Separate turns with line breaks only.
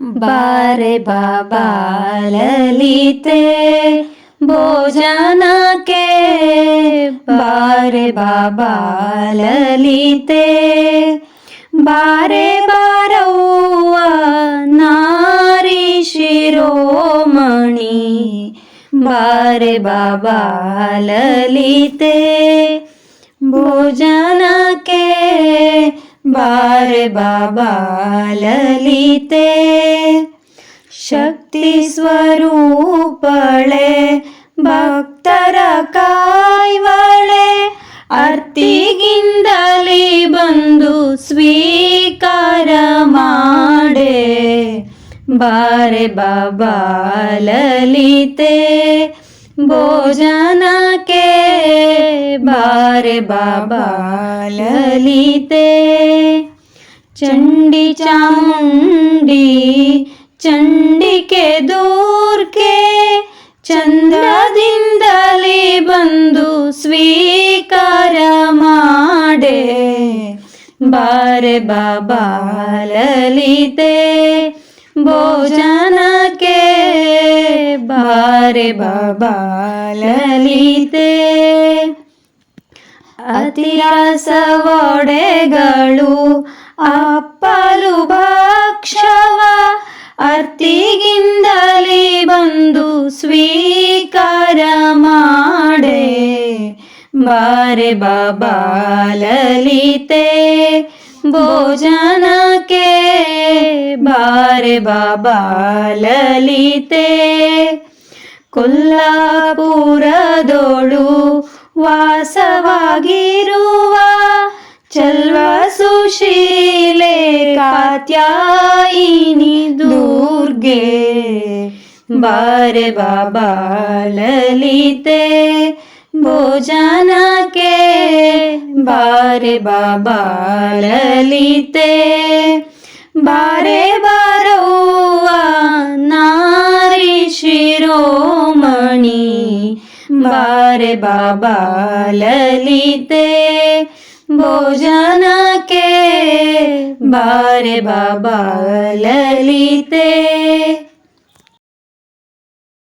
बारे बाबालिते भोजना के बारे बाबा ललिते बारे बारौवा नारी शिरोमणि बारे बाबा ललिते भोजना के ಬಾರೆ ಬಾಬಾ ಲಲಿತೆ. ಶಕ್ತಿ ಸ್ವರೂಪಳೆ, ಭಕ್ತರ ಕಾಯ್ವಳೆ. ಅರ್ತಿಗಿಂದಲೇ ಬಂದು ಸ್ವೀಕಾರ ಮಾಡೆ. ಬಾರೆ ಬಾಬಾ ಲಲಿತೆ, ಭೋಜನಕ್ಕೆ ಬಾರೆ ಬಾಬಾ ಲಲಿತೆ ಚಂಡಿ ಚಾಮುಂಡಿ ಚಂಡಿಕೆ ದೂರ್ಕೆ ಚಂದ್ರದಿಂದಲೇ ಬಂದು ಸ್ವೀಕಾರ ಮಾಡೆ ಬಾರೆ ಬಾಬಾ ಲಲಿತೆ ಭೋಜನಕ್ಕೆ ಬಾರೆ ಬಾಬಾ ಲಲಿತೆ ಅತಿರಸವೊಡೆಗಳು ಅಪ್ಪಲು ಭಕ್ಷವ, ಅರ್ತಿಗಿಂದಲೇ ಬಂದು ಸ್ವೀಕಾರ ಮಾಡೆ. ಬಾರೆ ಬಾಬಾ ಲಲಿತೆ, ಭೋಜನಕ್ಕೆ ಬಾರೆ ಬಾಬಾ ಲಲಿತೆ. ಕೊಲ್ಲಾಪುರದೋಳು ವಾಸವಾಗಿರುವ ಚಲ್ವ ಸುಶೀಲೆ ಕಾತ್ಯಾಯಿನಿ ದುರ್ಗೆ. ಬಾರೆ ಬಾಬಾ ಲಲಿತೆ, ಭೋಜನಕ್ಕೆ ಬಾರೆ ಬಾಬಾ ಲಲಿತೆ. ಬಾರೆ ಬಾರವ್ವ ನಾರಿ ಶಿರೋಮಣಿ रे बाबा ललिते भोजना के बारे बाबा ललिते